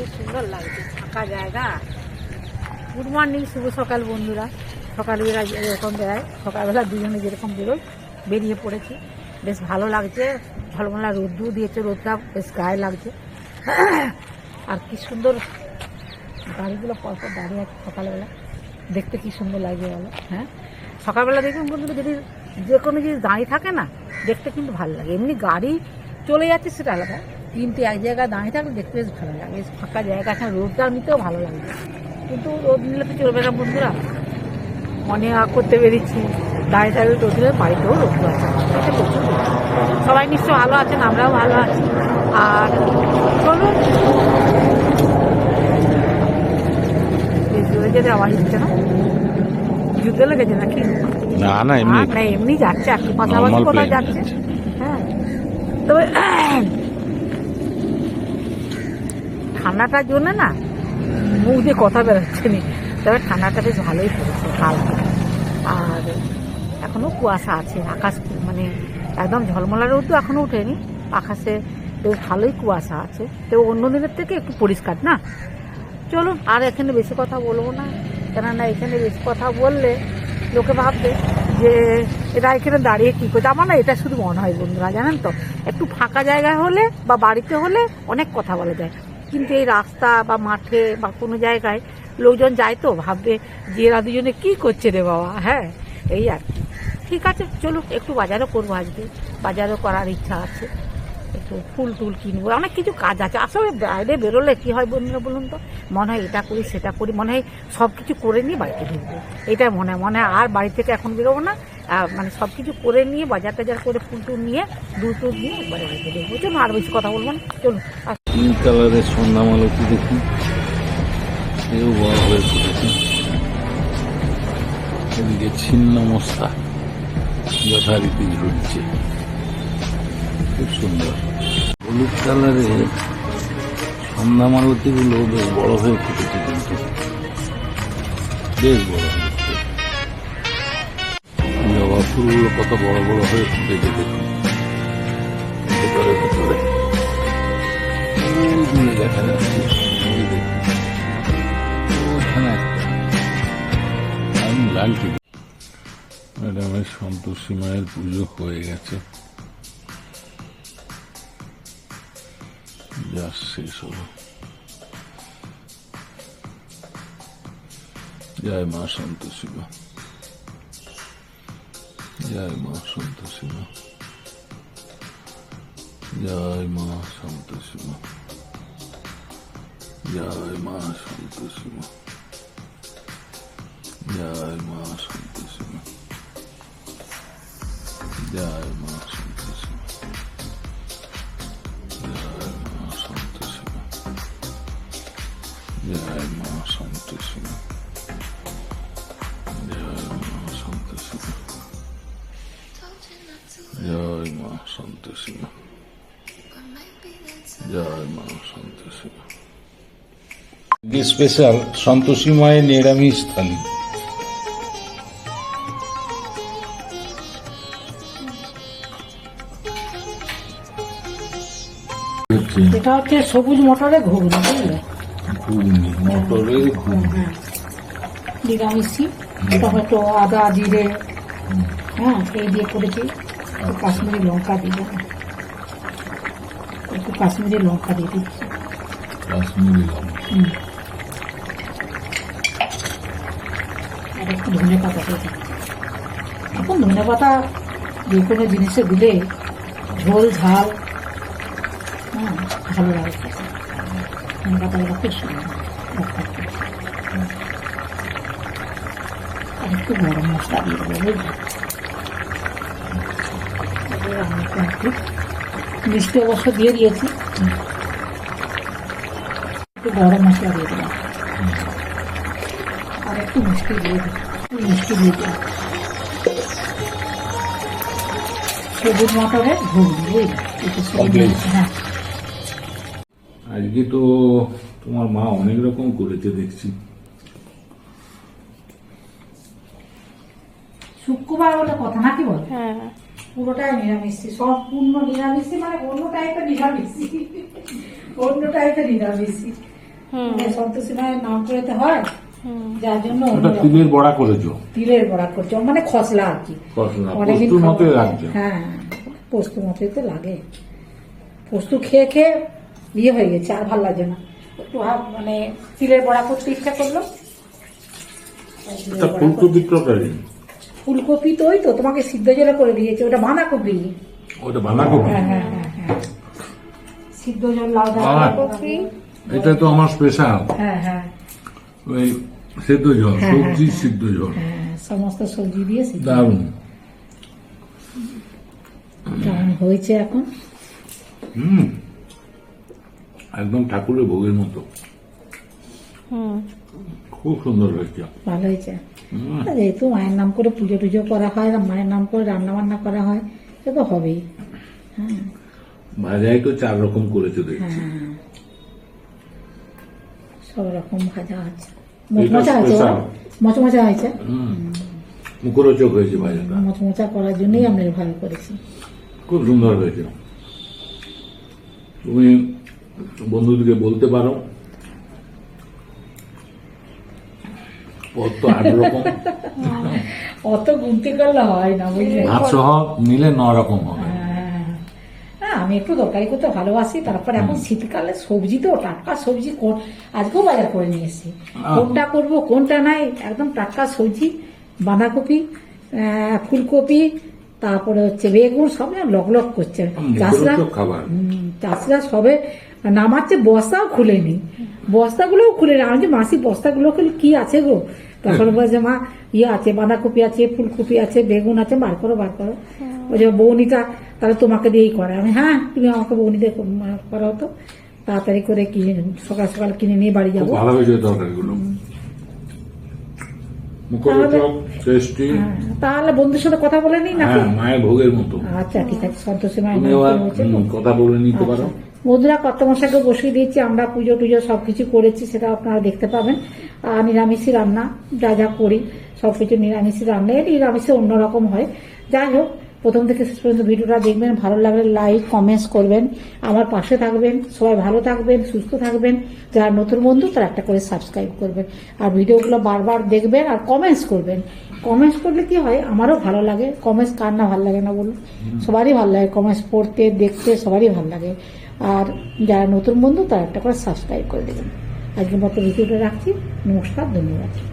খুব সুন্দর লাগছে, ফাঁকা জায়গা। গুড মর্নিং শুভ সকাল বন্ধুরা। সকালবেলা যেরকম বেড়ায় সকালবেলা দুজনে যেরকম বেরোয় বেরিয়ে পড়েছি। বেশ ভালো লাগছে ঝলমলা রোদ্দু দিয়েছে, রোদটা বেশ গায়ে লাগছে। আর কি সুন্দর গাড়িগুলো পরপর দাঁড়িয়ে আছে সকালবেলা। দেখতে কি সুন্দর লাগে বলো হ্যাঁ? সকালবেলা দেখুন বন্ধুরা, যদি যে কোনো জিনিস দাঁড়িয়ে থাকে না, দেখতে কিন্তু ভালো লাগে। এমনি গাড়ি চলে যাচ্ছে সেটা আলাদা। কিন্তু এক জায়গায় দাঁড়িয়ে থাকলে দেখতে বেশ ভালো লাগে। ফাঁকা জায়গা এখানে রোদটা নিতেও ভালো লাগে। কিন্তু রোদ নিলে তো চলবে না বন্ধুরা। মনে করতে পেরেছি দাঁড়িয়ে থাকলে রোদ নিলে বাড়িতেও রোদ আছে। এটা প্রচুর সবাই নিশ্চয় ভালো আছেন আমরাও ভালো আছি। আর চলুন। যেতে আওয়াজ হচ্ছে না? যুদ্ধ লেগেছে নাকি? না না এমনি। আর না এমনি যাচ্ছে। আর কি যাচ্ছে যাচ্ছে। হ্যাঁ। তবে ঠান্ডাটার জন্য না মুখ দিয়ে কথা বেরোচ্ছে নি। তবে ঠান্ডাটা বেশ ভালোই পড়েছে কালকে আর এখনও কুয়াশা আছে, আকাশ মানে একদম ঝলমলা তো এখনও ওঠেনি। আকাশে বেশ ভালোই কুয়াশা আছে। তো অন্য দিনের থেকে একটু পরিষ্কার না? চলুন, আর এখানে বেশি কথা বলব না। কেননা এখানে বেশি কথা বললে লোকে ভাববে যে এরা এখানে দাঁড়িয়ে কী করছে। আমার না এটা শুধু মনে হয় বন্ধুরা, জানেন তো? একটু ফাঁকা জায়গায় হলে বা বাড়িতে হলে অনেক কথা বলা যায়। কিন্তু এই রাস্তা বা মাঠে বা কোনো জায়গায় লোকজন যায় তো, ভাববে যে এরা দুজনে কী করছে রে বাবা হ্যাঁ? এই আর কি। ঠিক আছে, চলুন, একটু বাজারও করব আজকে। বাজারও করার ইচ্ছা আছে। একটু ফুল টুল কিনবো। অনেক কিছু কাজ আছে। আসলে বাইরে বেরোলে কী হয় বন্ধুরা বলুন তো? মনে হয় এটা করি, সেটা করি, মনে হয় সব কিছু করে নিয়ে বাড়িতে ঢুকবো। এটাই মনে হয় মনে হয় আর বাড়ি থেকে এখন বেরোবো না। মানে সব কিছু করে নিয়ে, বাজার টাজার করে ফুল টুল নিয়ে দুধ টুধ নিয়ে একবারে বাড়িতে ঢুকবো। চলুন আর বেশি কথা বলব না। চলুন পিঙ্ক কালারের সন্ধ্যামালতি দেখুন এও বড় এদিকে ছিন্ন যথারীতি ঝুলছে। খুব সুন্দর। হলুদ কালারের সন্ধ্যামালতিগুলো বেশ বড় হয়ে ফুটেছে কিন্তু। বেশ বড় জবা ফুলগুলো কত বড় বড় হয়ে ফুটেছে দেখুন। সন্তোষী মায়ের পুজো হয়ে গেছে। Ya sé eso. Ya hay más santísima. Ya hay más santísima. Ya hay más santísima. Ya hay más santísima. Ya hay más santísima. Ya hay জয় মা সন্তোষী জয় মা সন্তোষী জয় মা সন্তোষী জয় মা সন্তোষী স্পেশাল সন্তোষী মায়ের নিরামিষ থালি এটা হচ্ছে সবুজ মটরের ঘুগনি বুঝলে? ঘুগনি মটরের ঘুগনি নিরামিষি টমেটো আদা জিরে হ্যাঁ এই দিয়ে করেছি। কাশ্মীরি লঙ্কা দিয়ে একটু কাশ্মীরি লঙ্কা দিয়ে দিচ্ছি। কাশ্মীরি লঙ্কা। আর একটু ধনে পাতা দিয়ে এখন ধনে পাতা যে কোনো জিনিসে দিলে ঝোল ঝাল হ্যাঁ ভালো লাগে। পাতাগুলো খুব সুন্দর ভর্তা করে। আর একটু গরম মশলা দিয়ে দেবো। মিষ্টি অবশ্য দিয়ে দিয়েছি একটু গরম মশলা দিয়ে দিলাম আর একটু মিষ্টি দিয়ে একটু মিষ্টি দিয়ে দিলাম সবুজ মটরের ঘুগনি বুঝলি হ্যাঁ আজকে তো তোমার মা অনেক রকম করেছে দেখছি। শুক্রবার বলে কথা নাকি বল? হ্যাঁ। পুরোটাই নিরামিষি সম্পূর্ণ নিরামিষি মানে অন্য টাইপের নিরামিষি। অন্য টাইপের নিরামিষি। মানে সন্তোষী মায়ের নাম করেতে হয় যার জন্য তিলের বড়া করেছ? তিলের বড়া করছে মানে খসলা আর কি। অনেকদিন হয়। লাগছে। পোস্ত মতোই তো লাগে। পোস্ত খেয়ে খেয়ে ইয়ে হয়ে গেছে আর ভালো লাগে না। একটু হাফ মানে তিলের বড়া করতে ইচ্ছা করল। তরকারি? ফুলকপি তো ওই তো তোমাকে সিদ্ধ জলে করে দিয়েছে ওটা বাঁধাকপি। ওটা বাঁধাকপি? হ্যাঁ হ্যাঁ হ্যাঁ হ্যাঁ। সিদ্ধ জল লাউ বাঁধাকপি? এটা তো আমার স্পেশাল হ্যাঁ হ্যাঁ। ওই সেদ্ধ জল সবজি সিদ্ধ জল। সমস্ত সবজি দিয়ে দারুণ। কেমন হয়েছে এখন। হুম। একদম ঠাকুরের ভোগের মতো। খুব সুন্দর হয়েছে। ভালো হয়েছে। যেহেতু মায়ের নাম করে পুজো টুজো করা হয় আর মায়ের নাম করে রান্না বান্না করা হয় সে তো হবেই। হ্যাঁ। ভাজাই তো চার রকম করেছে দেখছি। হ্যাঁ। সব রকম ভাজা আছে। মচমচা special। মচমচা হয়েছে? মুখরোচক হয়েছে ভাজাটা। মচমচা করার জন্যই আমরা ভালো করেছি। খুব সুন্দর হয়েছে। তুমি বন্ধুদেরকে বলতে পারো। পদ আট রকম। অত গুনতে করলে হয় না বুঝলে? ভাত সহ নিলে ন রকম হবে। হ্যাঁ। হ্যাঁ আমি একটু তরকারি করতে ভালোবাসি তারপর এখন শীতকালে সবজি তো টাটকা সবজি কোন- আজকেও বাজার করে নিয়ে এসেছি। কোনটা করব কোনটা নাই একদম টাটকা সবজি বাঁধাকপি ফুলকপি তারপরে হচ্ছে বেগুন সব লক লক করছে। চাষরা খাবার। সবে নামাচ্ছে বস্তাও খুলেনি। বস্তাগুলোও খুলে আমি যে মাসি বস্তাগুলো খুলে কি আছে গো? তখন বলছে মা ইয়ে আছে বাঁধাকপি আছে ফুলকপি আছে বেগুন আছে বার করো বার করো। ওই যে বৌনিটা তাহলে তোমাকে দিয়েই করে আমি হ্যাঁ তুমি আমাকে বৌনি দিয়ে করাও তো। তাড়াতাড়ি করে কিনে সকাল সকাল কিনে নিয়ে বাড়ি যাব। ভালো হয়েছে তরকারিগুলো। হ্যাঁ, তাহলে বন্ধুর সাথে কথা বলে নাকি? হ্যাঁ মায়ের ভোগের মতো। আচ্ছা ঠিক আছে সন্তোষী মায়ের করে কথা বলে নিতে পারো। আচ্ছা। বন্ধুরা কর্তমশাকে বসিয়ে দিয়েছি, আমরা পুজো টুজো সবকিছু করেছি, সেটা আপনারা দেখতে পাবেন। আর নিরামিষই রান্না, যা যা করি, সবকিছু নিরামিষই রান্না। এই নিরামিষে অন্যরকম হয়। যাই হোক, প্রথম থেকে শেষ পর্যন্ত ভিডিওটা দেখবেন, ভালো লাগলে লাইক, কমেন্টস করবেন। আমার পাশে থাকবেন, সবাই ভালো থাকবেন, সুস্থ থাকবেন। যারা নতুন বন্ধু, তারা একটা করে সাবস্ক্রাইব করবেন। আর ভিডিওগুলো বারবার দেখবেন আর কমেন্টস করবেন। কমেন্টস করলে কি হয়, আমারও ভালো লাগে। কমেন্টস কার না ভালো লাগে না বলুন? সবারই ভালো লাগে। কমেন্টস পড়তে, দেখতে সবারই ভালো লাগে। আর যারা নতুন বন্ধু, তারা একটা করে সাবস্ক্রাইব করে দেবেন। আজকের মতো ভিডিওটা রাখছি। নমস্কার, ধন্যবাদ।